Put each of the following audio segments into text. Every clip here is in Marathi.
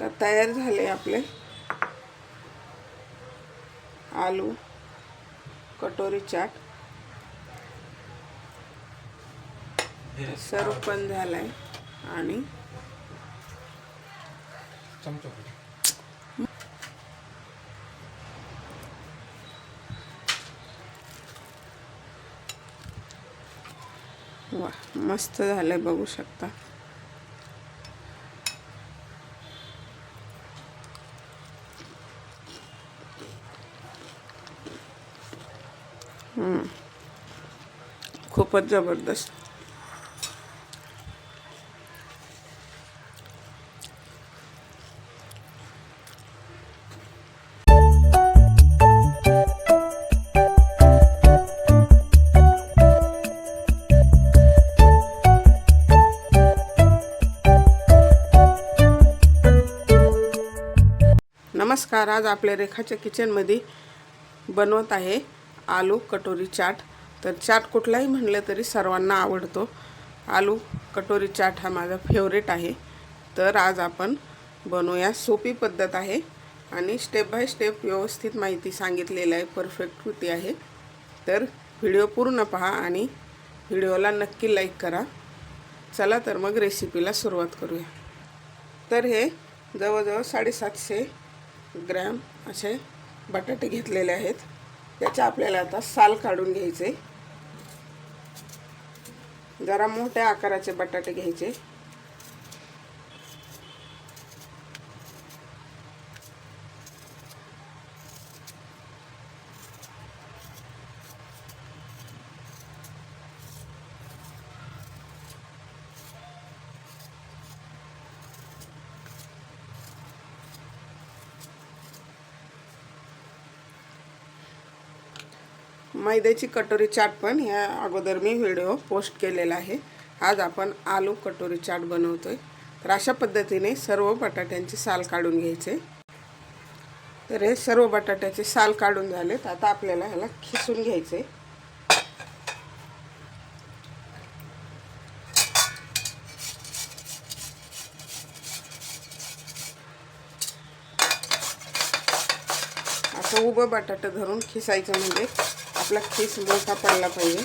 तर तयार झाले आपले. आलू कटोरी चाट. सर्व पण झालाय. आणि चमचा. वा मस्त झालंय बघू शकता. खूपच जबरदस्त. नमस्कार आज आपल्या रेखाच्या किचनमध्ये बनवत आहे आलू कटोरी चाट. तर चाट कुठलाही म्हणलं तरी सर्वांना आवडतो. आलू कटोरी चाट हा माझा फेवरेट आहे. तर आज आपण बनवूया सोपी पद्धत आहे आणि स्टेप बाय स्टेप व्यवस्थित माहिती सांगितलेलं आहे. परफेक्ट कृती आहे. तर व्हिडिओ पूर्ण पहा आणि व्हिडिओला नक्की लाईक करा. चला तर मग रेसिपीला सुरुवात करूया. तर हे जवळजवळ साडेसातशे ग्रॅम असे बटाटे घेतलेले आहेत. त्याच्या आपल्याला आता साल काढून घ्यायचे. जरा मोठ्या आकाराचे बटाटे घ्यायचे. मैद्याची कटोरी चाट पण ह्या अगोदर मी व्हिडिओ पोस्ट केलेला आहे. आज आपण आलू कटोरी चाट बनवतोय. तर अशा पद्धतीने सर्व बटाट्यांचे साल काढून घ्यायचे. तर हे सर्व बटाट्याचे साल काढून झालेत. आता आपल्याला ह्याला खिसून घ्यायचे. असं उभं बटाटं धरून खिसायचं म्हणजे आपला खीस मोठा पडला पाहिजे.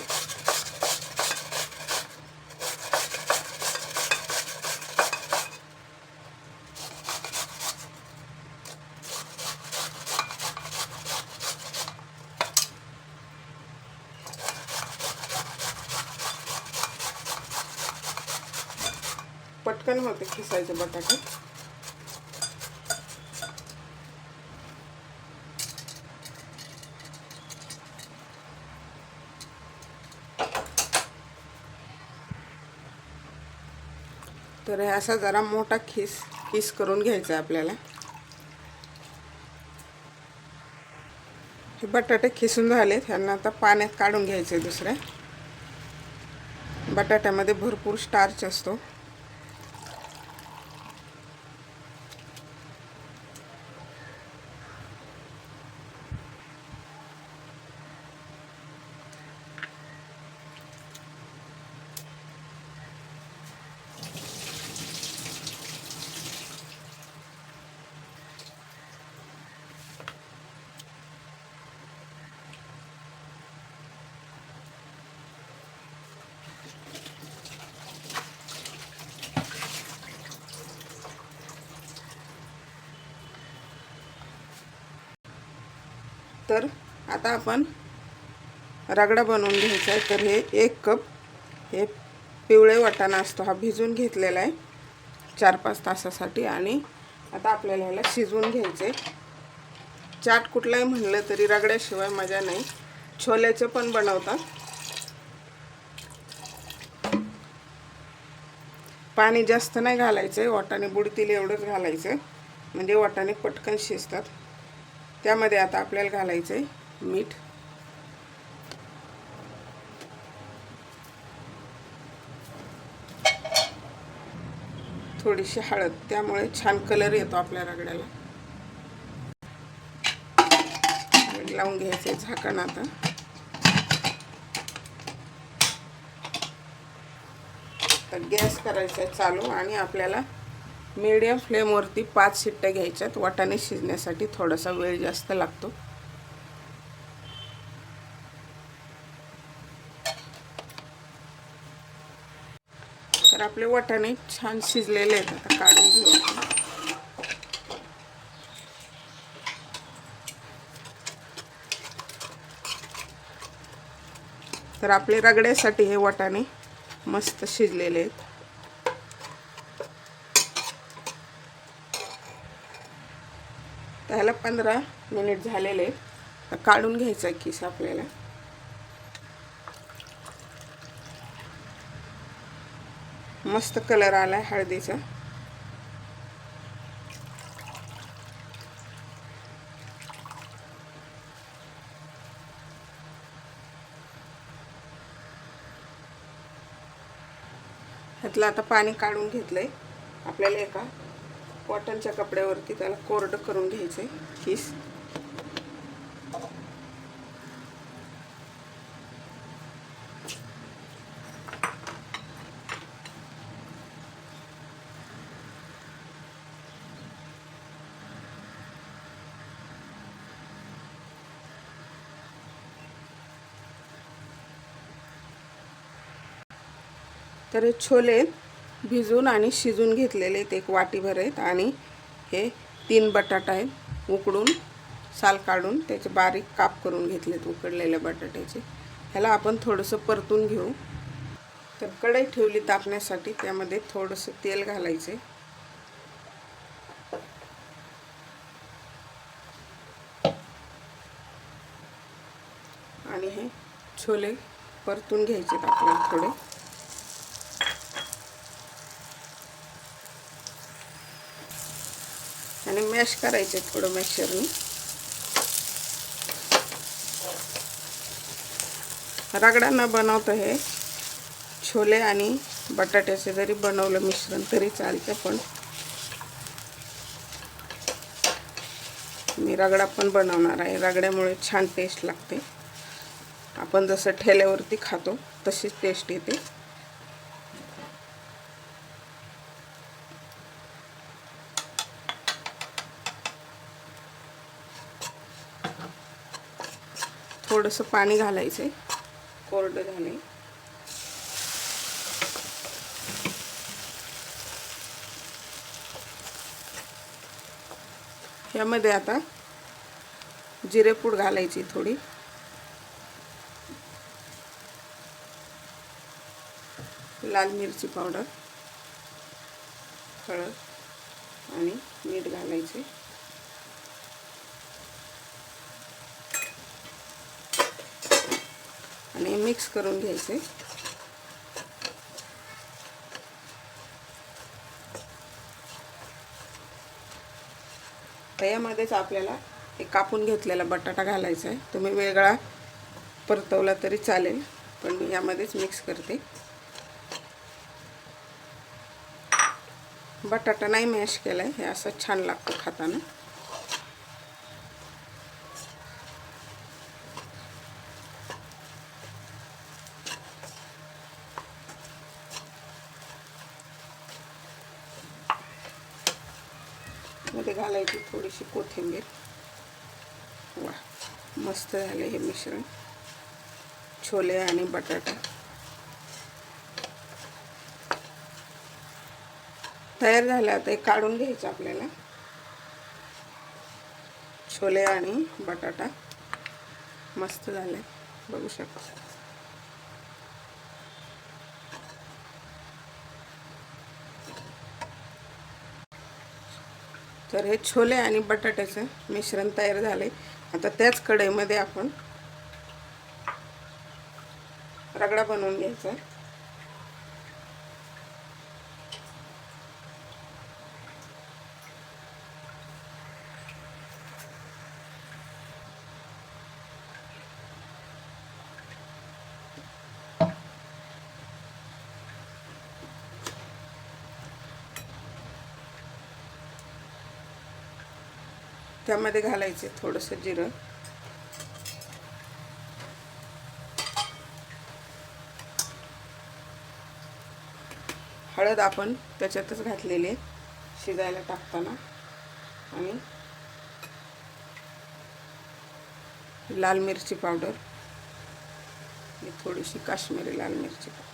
पटकन होते खिसायचं बटाटे. तर हे असा जरा मोठा खिस खिस करून घ्यायचा आपल्याला. हे बटाटे खिसून झाले त्यांना आता पाण्यात काढून घ्यायचे दुसऱ्या बटाट्यामध्ये भरपूर स्टार्च असतो. तर आता आपण रगडा बनवून घ्यायचा आहे. तर हे एक कप हे पिवळे वाटाणा असतो. हा भिजून घेतलेला आहे चार पाच तासासाठी आणि आता आपल्याला ह्याला शिजवून घ्यायचे चाट कुठलाही म्हणलं तरी रगड्याशिवाय मजा नाही. छोल्याचं पण बनवतात. पाणी जास्त नाही घालायचं आहे वाटाणे बुडतील एवढंच घालायचं म्हणजे वाटाणे पटकन शिजतात. त्यामध्ये आता आपल्याला घालायचं आहे मीठ. थोडीशी हळद त्यामुळे छान कलर येतो आपल्या रगड्याला. लावून घ्यायचे झाकण आता. तर गॅस करायचा आहे चालू आणि आपल्याला मीडियम फ्लेमवरती पाच शिट्ट्या घ्यायच्यात. वाटाणे शिजण्यासाठी थोडासा वेळ जास्त लागतो. तर आपले वाटाणे छान शिजलेले आहेत. आता काढून घेऊ तर आपले रगड्यासाठी हे वाटाणे मस्त शिजलेले आहेत. ह्याला पंधरा मिनिट झालेले काढून घ्यायचा किस आपल्याला. मस्त कलर आला आहे हळदीचा. ह्यातलं आता पाणी काढून घेतलंय. आपल्याला एका कॉटनच्या कपड्यावरती त्याला कोरडं करून घ्यायचं आहे खीस तर छोले भिजून आणि शिजून घेतलेले आहेत एक वाटीभर आहेत. आणि हे तीन बटाटा आहेत. उकडून साल काढून त्याचे बारीक काप करून घेतलेत उकडलेल्या बटाट्याचे. ह्याला आपण थोडंसं परतून घेऊ. तर कढई ठेवली तापण्यासाठी त्यामध्ये थोडंसं तेल घालायचे. आणि हे छोले परतून घ्यायचे आपल्याला थोडे आणि मॅश करायचे थोडं मॅशरनी रगडा न बनवतं हे छोले आणि बटाट्याचे जरी बनवलं मिश्रण तरी चालतं पण मी रगडा पण बनवणार आहे. रगड्यामुळे छान टेस्ट लागते. आपण जसं ठेल्यावरती खातो तशीच टेस्ट येते. थोडंसं पाणी घालायचं आहे कोरडं झाले यामध्ये आता जिरेपूड घालायची थोडी. लाल मिरची पावडर हळद आणि मीठ घालायचे. हे मिक्स करून घ्यायचे. तर यामध्येच आपल्याला एक कापून घेतलेला बटाटा घालायचा आहे. तुम्ही वेगळा परतवला तरी चालेल पण मी यामध्येच मिक्स करते. बटाटा नाही मॅश केला आहे हे असं छान लागतं खाताना मध्ये घालायची थोडीशी कोथिंबीर वा मस्त हे मिश्रण. छोले आणि बटाटा. तयार झालं आता हे काढून घ्यायचं आपल्याला. छोले आणि बटाटा. मस्त झाले. बघू शकता. तर हे छोले आणि बटाट्याचं मिश्रण तयार झाले. आता त्याच कढईमध्ये आपण रगडा बनवून घ्यायचा. त्यामध्ये घालायचे थोडंसं जिरं. हळद आपण त्याच्यातच घातलेले शिजायला टाकताना. आणि लाल मिरची पावडर. ही थोडीशी काश्मीरी लाल मिरची पावडर.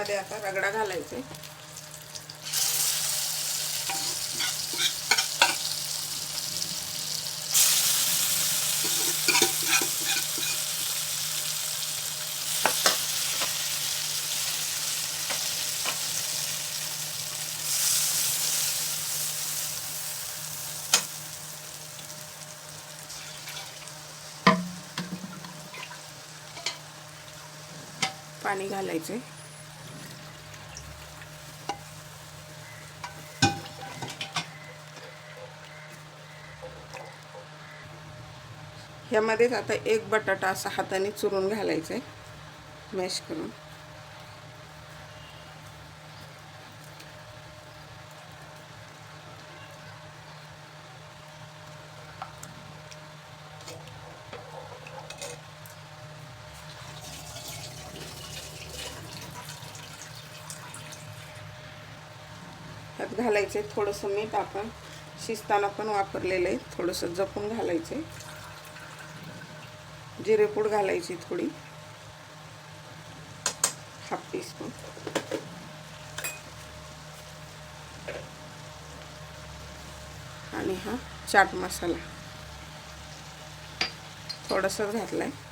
त्यामध्ये आता रगडा घालायचे. पाणी घालायचे. ह्यामध्येच आता एक बटाटा असा हाताने चुरून घालायचा आहे. मॅश करून. त्यात घालायचे थोडंसं मीठ आपण. शिजताना पण वापरलेलं आहे. थोडंसं जपून घालायचं आहे जिरेपूड घालायची थोडी. Half teaspoon. आणि हा चाट मसाला. थोडासाच घातला आहे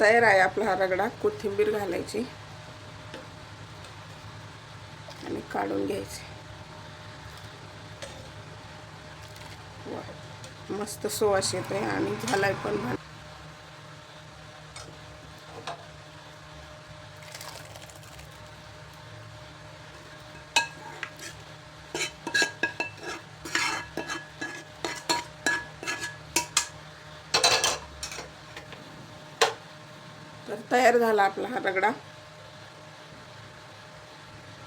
तयार आहे आपला हा रगडा कोथिंबीर घालायची आणि काढून घ्यायची. वा मस्त सुवास येते आणि झालाय पण तर तयार झाला आपला हा रगडा.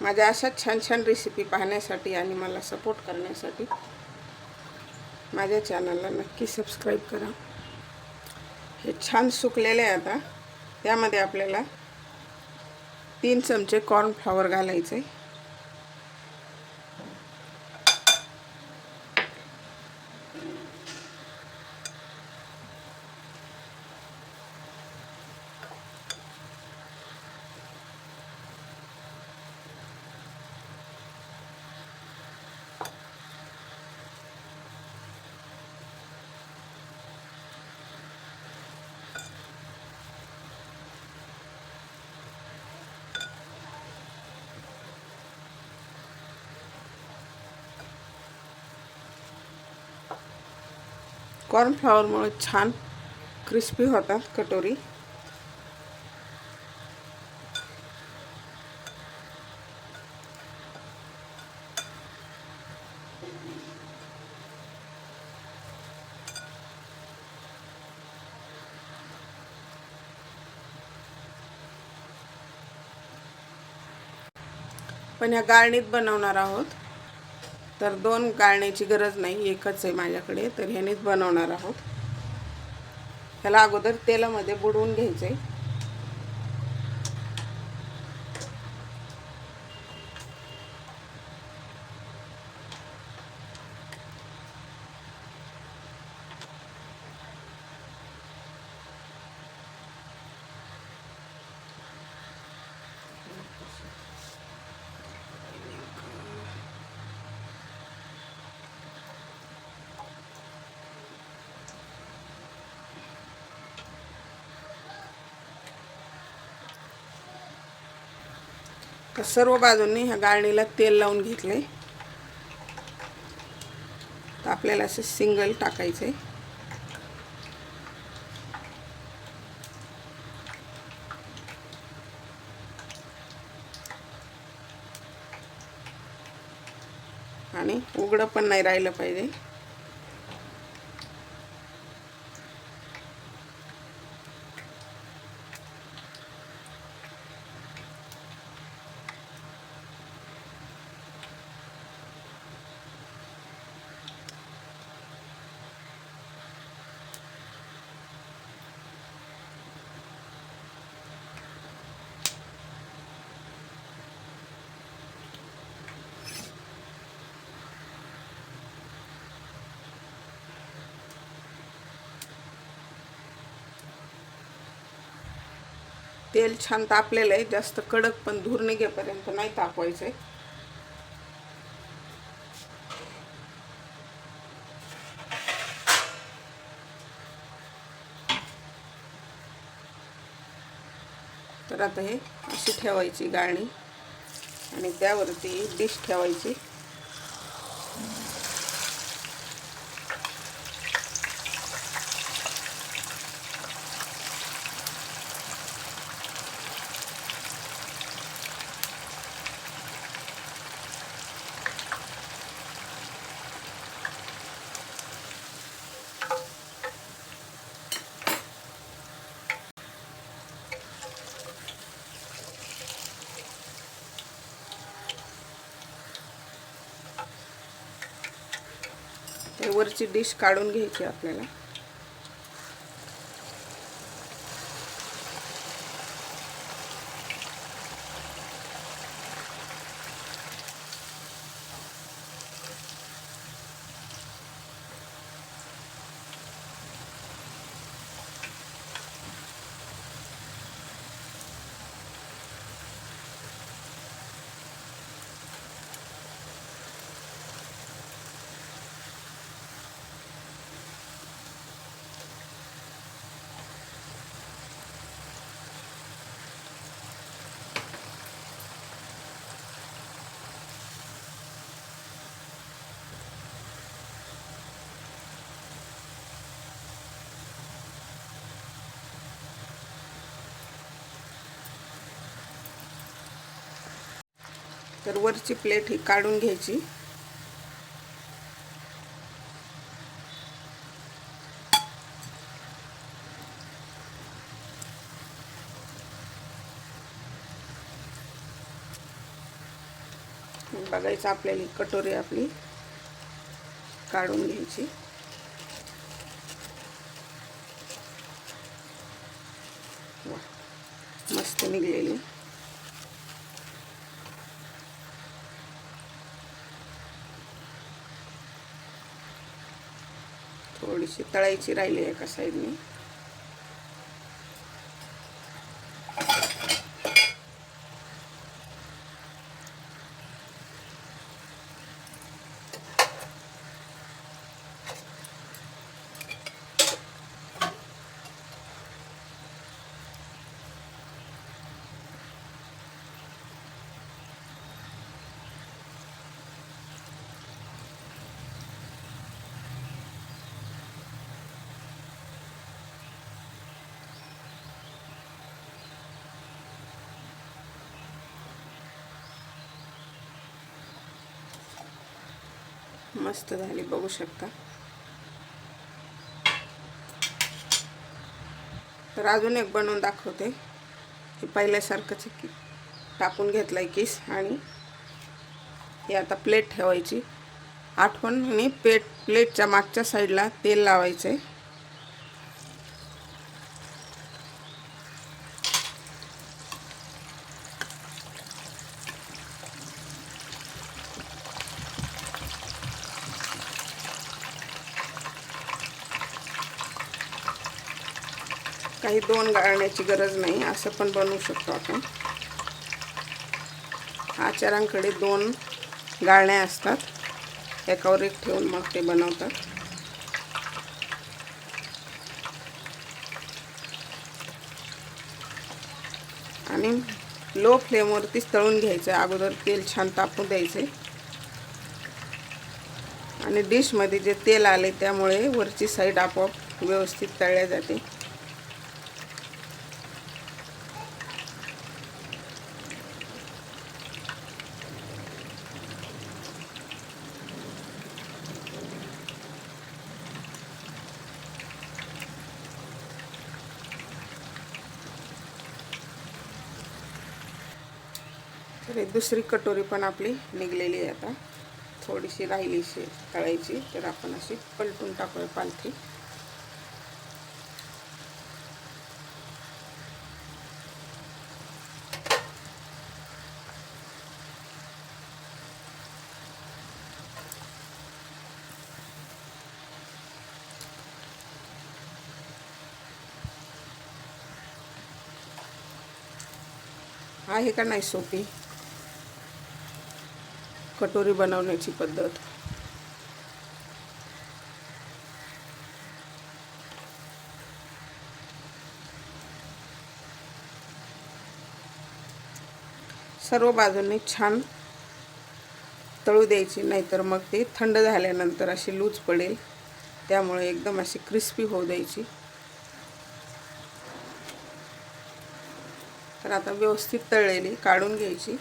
माझ्या अशाच छान छान रेसिपी पाहण्यासाठी आणि मला सपोर्ट करण्यासाठी माझ्या चॅनलला नक्की सबस्क्राईब करा. हे छान सुकलेले आहे आता. त्यामध्ये आपल्याला तीन चमचे कॉर्नफ्लॉवर घालायचे कॉर्नफ्लॉवरमुळे छान क्रिस्पी होतात कटोरी पण ह्या गाळणीत बनवणार आहोत. तर दोन गाळण्याची गरज नाही एकच आहे माझ्याकडे तर ह्यानेच बनवणार आहोत. ह्याला अगोदर तेलामध्ये बुडवून घ्यायचं आहे तर सर्व बाजूंनी ह्या गाळणीला तेल लावून घेतलं. आहे तर आपल्याला असं सिंगल टाकायचं आहे आणि उघडं पण नाही राहिलं पाहिजे. तेल छान तापलेलं आहे. जास्त कडक पण धूर निघेपर्यंत नाही तापवायचं आहे. तर आता हे अशी ठेवायची गाळणी आणि त्यावरती डिश ठेवायची. वरची डिश काढून घ्यायची आपल्याला. तर वरची प्लेट ही काढून घ्यायची. बघायचं आपल्याला कटोरी आपली काढून घ्यायची. मस्त निघलेली. थोडीशी तळायची राहिली एका साईडने मस्त झाली बघू शकता. तर अजून एक बनवून दाखवते. हे पहिल्यासारखंच की टाकून घेतलं आहे किस आणि हे आता प्लेट ठेवायची. आठवण आणि पेट प्लेटच्या मागच्या साईडला तेल लावायचं आहे दोन गाळण्याची गरज नाही असं पण बनवू शकतो आपण. आचारांकडे दोन गाळण्या असतात. एकावर एक ठेवून मग ते बनवतात. आणि लो फ्लेमवरतीच तळून घ्यायचं. अगोदर तेल छान तापू द्यायचे. आणि डिशमध्ये जे तेल आले त्यामुळे वरची साईड आपोआप व्यवस्थित तळल्या जाते. दुसरी कटोरी पण आपली निघलेली आहे आता. थोडीशी राहिलीशी तळायची तर आपण अशी पलटून टाकूया पालथी. आहे का नाही सोपी? कटोरी बनवण्याची पद्धत. सर्व बाजूंनी छान तळू द्यायची नाहीतर मग ती थंड झाल्यानंतर अशी लूज पडेल. त्यामुळे एकदम अशी क्रिस्पी होऊ द्यायची. तर आता व्यवस्थित तळलेली काढून घ्यायची.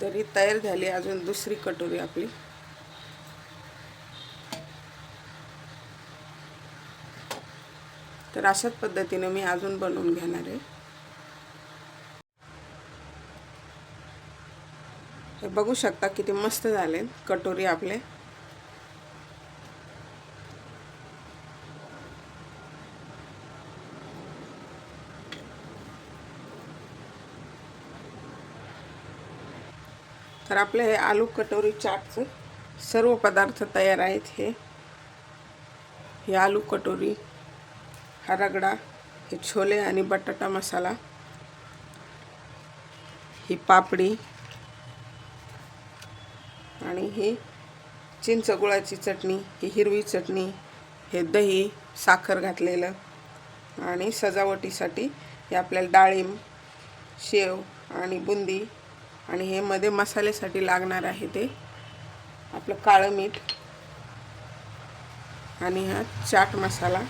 तरी तयार झाली. अजून दुसरी कटोरी आपली. तर अशाच पद्धतीने मी अजून बनवून घेणार आहे. हे बघू शकता किती मस्त झाले कटोरी आपले. तर आपलं हे आलू कटोरी चाटचं सर्व पदार्थ तयार आहेत हे. हे आलू कटोरी हा रगडा हे छोले आणि बटाटा मसाला ही पापडी आणि ही चिंच गुळाची चटणी ही हिरवी चटणी हे दही साखर घातलेलं आणि सजावटीसाठी हे आपल्याला डाळिंब शेव आणि बुंदी आणि हे मध्ये मसाल्यासाठी लागणार आहे ते. आपलं काळं मीठ. आणि हा चाट मसाला.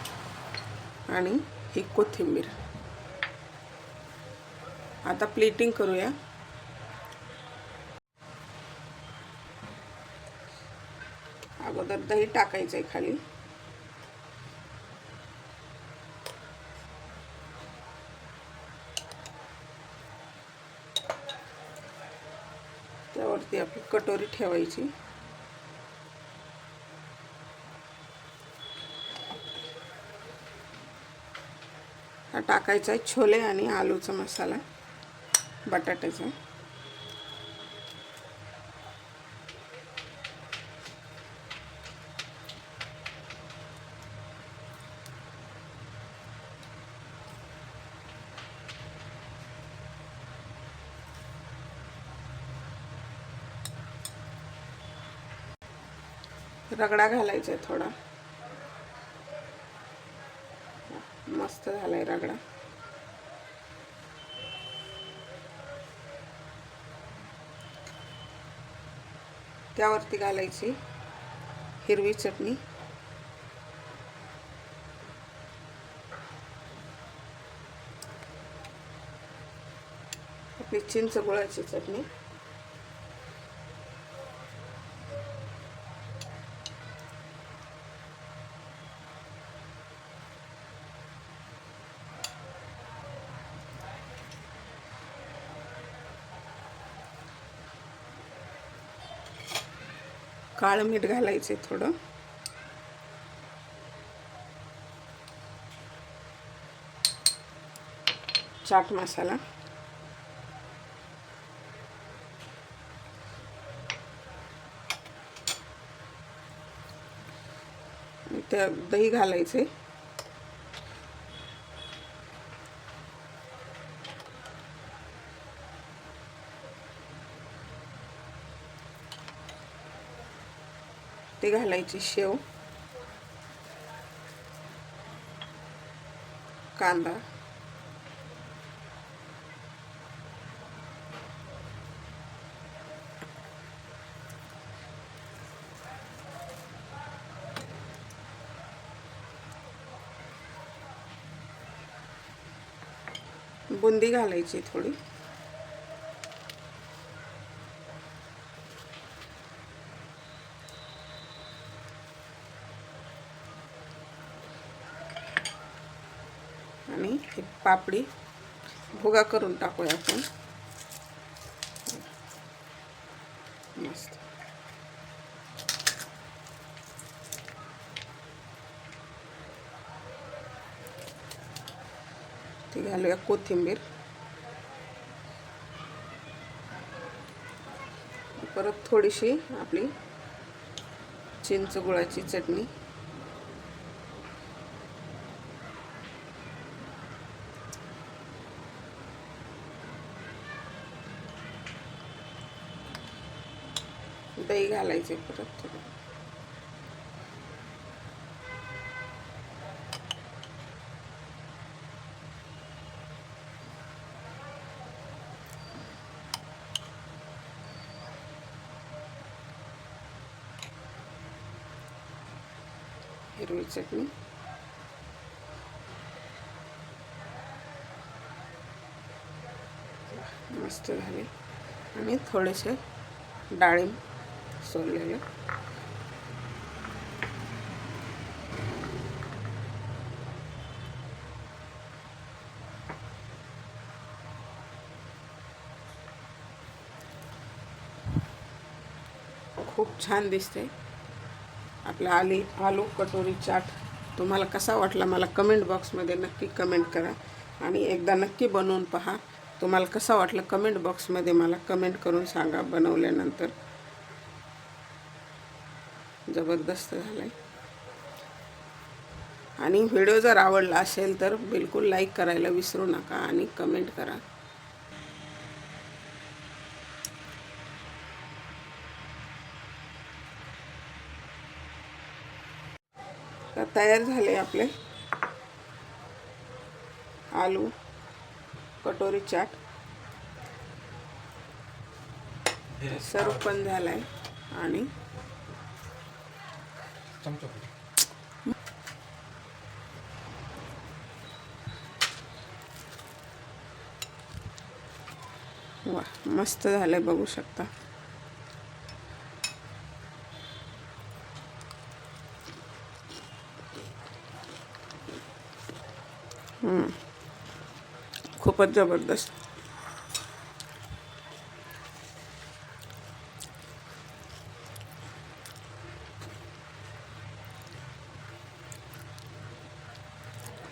आणि ही कोथिंबीर. आता प्लेटिंग करूया. अगोदर दही टाकायचं आहे खाली. त्यावरती आपली कटोरी ठेवायची. हा टाकायचा आहे छोले आणि आलूचा मसाला बटाट्याचा. रगडा घालायचा आहे थोडा. मस्त झालाय रगडा. त्यावरती घालायची हिरवी चटणी. आपली चिंच गुळाची चटणी. काळं मीठ घालायचे थोडं. चाट मसाला. त्या दही घालायचे ते घालायची शेव कांदा बुंदी घालायची थोडी आणि हे पापडी भुगा करून टाकूया आपण. मस्त. ती घालूया कोथिंबीर. परत थोडीशी आपली चिंच गुळाची चटणी. दही घालायचे परत थोडं. हिरवी चटणी. मस्त झाले. आणि थोडेसे डाळिंब. सोललेले खूप छान दिसते आपला आली आलू कटोरी चाट. तुम्हाला कसा वाटला मला कमेंट बॉक्समध्ये नक्की कमेंट करा. आणि एकदा नक्की बनवून पहा. तुम्हाला कसा वाटलं कमेंट बॉक्समध्ये मला कमेंट करून सांगा बनवल्यानंतर. जबरदस्त झालाय. आहे आणि व्हिडिओ जर आवडला असेल तर बिलकुल लाईक करायला विसरू नका आणि कमेंट करा. तयार झाले आपले आलू कटोरी चाट. सर्व पण झालाय आणि वा मस्त झालंय बघू शकता. खूपच जबरदस्त.